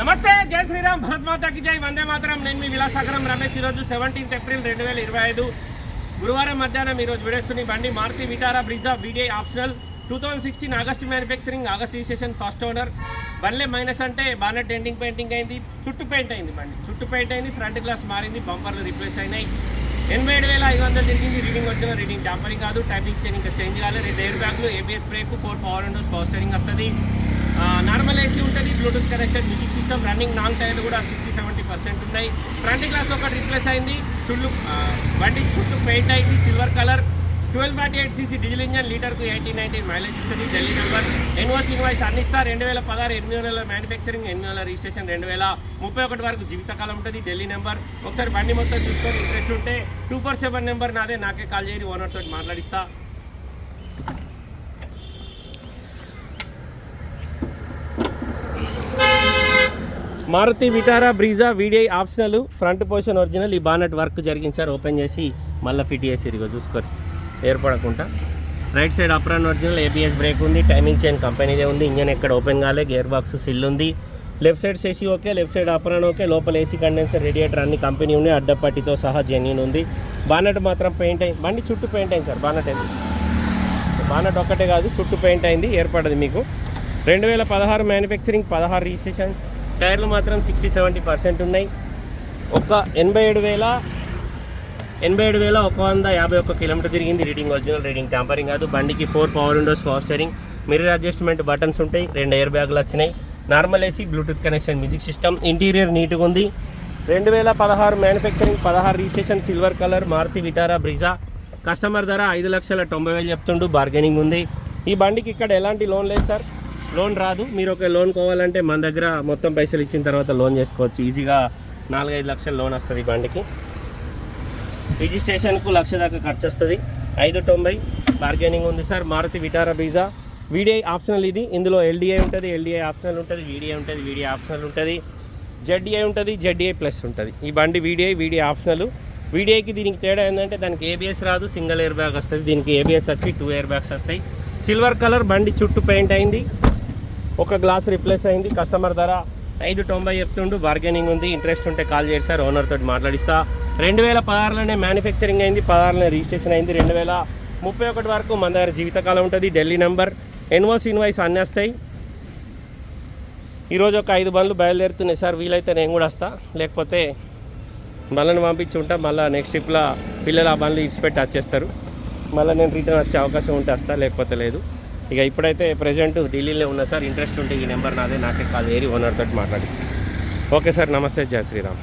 నమస్తే జై శ్రీరామ్ భరత్మాతకి జై వందే మాతరం. నేను మీ విలాసాగరం రమేష్. ఈరోజు సెవెంటీన్త్ ఏప్రిల్ రెండు వేల ఇరవై ఐదు గురువారం మధ్యాహ్నం ఈరోజు విడేస్తున్న బండి Maruti Vitara Brezza VDI optional. Two thousand sixteen August manufacturing August registration first owner బండ్లే minus అంటే బానెట్ ఎండింగ్ పెయింటింగ్ అయింది. చుట్టు పెయింట్ అయింది బండి. చుట్టు పెయింట్ అయింది ఫ్రంట్ గ్లాస్ మారింది బంపర్లు రీప్లేస్ అయినాయి. ఎనభై ఏడు వేల ఐదు వందలు తిరిగింది. రీడింగ్ వచ్చిన రీడింగ్ డాంపరింగ్ కాదు టైపింగ్ చైన్ ఇంకా చేంజ్ కాలేదు. రెండు ఎయిర్ బ్యాగ్లు ABS brake four power windows power steering వస్తుంది. నార్మల్ ఏసీ ఉంటుంది Bluetooth connection music system running wrong టైర్లు కూడా సిక్స్టీ సెవెంటీ పర్సెంట్ ఉన్నాయి. ఫ్రంట్ గ్లాస్ ఒకటి రిప్లేస్ అయింది. చుళ్ళు బండి చుట్టూ పెయింట్ అయింది silver colour twelve forty eight CC diesel engine లీటర్కు eighty nineteen mileage ఇస్తుంది. ఢిల్లీ నెంబర్ ఎన్ఓస్ ఇన్వాయిస్ అన్నిస్తా రెండు వేల పదహారు ఎనిమిది వందల మ్యానుఫ్యాక్చరింగ్ ఎనిమిది వందల రిజిస్ట్రేషన్ రెండు వేల ముప్పై ఒకటి వరకు జీవితకాలం ఉంటుంది ఢిల్లీ నెంబర్. ఒకసారి బండి మొత్తం చూసుకొని ఇంట్రెస్ట్ ఉంటే టూ ఫోర్ సెవెన్ నెంబర్ నాదే. నాకే కాల్ చేయని ఓనర్ తోటి మాట్లాడిస్తా. Maruti Vitara Brezza VDI optional front position original ఈ బానెట్ వర్క్ జరిగింది సార్. ఓపెన్ చేసి మళ్ళీ ఫిట్ చేసి ఇదిగో చూసుకోరు ఏర్పడకుండా. Right side apron original ABS brake ఉంది టైమింగ్ చైన్ కంపెనీదే ఉంది ఇంజన్ ఎక్కడ ఓపెన్ కాలే గేర్ బాక్స్ సిల్ ఉంది. Left side సేసీ okay left side apron okay లోపల ఏసీ కండెన్సర్ రేడియేటర్ అన్ని కంపెనీ ఉన్నాయి అడ్డపట్టితో సహా జెన్యున్ ఉంది. బానెట్ మాత్రం పెయింట్ అయింది బండి చుట్టూ పెయింట్ అయింది సార్ బానెట్ అయింది బానెట్ ఒక్కటే కాదు చుట్టూ పెయింట్ అయింది ఏర్పడదు మీకు. రెండు వేల పదహారు మ్యానుఫ్యాక్చరింగ్ పదహారు రిజిస్ట్రేషన్ టైర్లు మాత్రం సిక్స్టీ సెవెంటీ పర్సెంట్ ఉన్నాయి. ఒక ఎనభై ఏడు వేల ఎనభై ఏడు వేల ఒక వంద యాభై ఒక్క కిలోమీటర్ తిరిగింది రీడింగ్ ఒరిజినల్ రీడింగ్ ట్యాంపరింగ్ కాదు. బండికి four power windows power steering mirror adjustment buttons ఉంటాయి. రెండు ఎయిర్ బ్యాగులు వచ్చినాయి. Normal AC Bluetooth connection music system interior నీట్గా ఉంది. రెండు వేల పదహారు మ్యానుఫ్యాక్చరింగ్ పదహారు registration silver colour Maruti Vitara Brezza. Customer ధర ఐదు లక్షల తొంభై వేలు చెప్తుండు. బార్గెనింగ్ ఉంది. ఈ బండికి ఇక్కడ ఎలాంటి లోన్ లేదు సార్. లోన్ రాదు. మీరు ఒక లోన్ కావాలంటే మన దగ్గర మొత్తం పైసలు ఇచ్చిన తర్వాత లోన్ చేసుకోవచ్చు. ఈజీగా నాలుగైదు లక్షల లోన్ వస్తుంది ఈ బండికి. రిజిస్ట్రేషన్కు లక్ష దాకా ఖర్చు వస్తుంది ఐదు తొంభై బార్గెనింగ్ ఉంది sir. Maruti Vitara Brezza. VDI optional ఇది. ఇందులో ఎల్డిఐ ఉంటుంది ఎల్డిఐ ఆప్షనల్ ఉంటుంది వీడిఐ ఉంటుంది వీడిఐ ఆప్షనల్ ఉంటుంది జెడ్డిఐ ఉంటుంది జెడ్డిఐ ప్లస్ ఉంటుంది. ఈ బండి వీడిఐ వీడిఐ ఆప్షనల్. వీడిఐకి దీనికి తేడా ఏంటంటే దానికి ఏబిఎస్ రాదు సింగిల్ ఎయిర్ బ్యాగ్ వస్తుంది. దీనికి ఏబిఎస్ వచ్చి టూ ఎయిర్ బ్యాగ్స్ వస్తాయి. సిల్వర్ కలర్ బండి చుట్టూ పెయింట్ అయింది. ఒక గ్లాస్ రిప్లేస్ అయింది. కస్టమర్ ధర ఐదు తొంభై చెప్తుండు. బార్గెనింగ్ ఉంది. ఇంట్రెస్ట్ ఉంటే కాల్ చేసి సార్. ఓనర్ తోటి మాట్లాడిస్తా. రెండు వేల పదహారులోనే మ్యానుఫ్యాక్చరింగ్ అయింది పదహారులోనే రిజిస్ట్రేషన్ అయింది. రెండు వేల ముప్పై ఒకటి వరకు మన దగ్గర జీవితకాలం ఉంటుంది. ఢిల్లీ నెంబర్ ఎన్వోస్ ఇన్వాయిస్ అన్నీ వస్తాయి ఈరోజు ఒక ఐదు బండ్లు బయలుదేరుతున్నాయి. సార్ వీలైతే నేను కూడా వస్తా. లేకపోతే బండ్లను పంపించి ఉంటా. మళ్ళీ నెక్స్ట్ ట్రిప్లో పిల్లలు ఆ బండ్లు ఇచ్చిపెట్టి వచ్చేస్తారు మళ్ళీ నేను రిటర్న్ వచ్చే అవకాశం ఉంటే వస్తా. లేకపోతే లేదు. ఇక ఇప్పుడైతే ప్రజెంట్ ఢిల్లీలో ఉన్నా సార్ ఇంట్రెస్ట్ ఉంటే ఈ నెంబర్ నాదే. నాకే కాదు. ఏరి ఓనర్ తోటి మాట్లాడిస్తాను ఓకే సార్ నమస్తే. జయ శ్రీరామ్.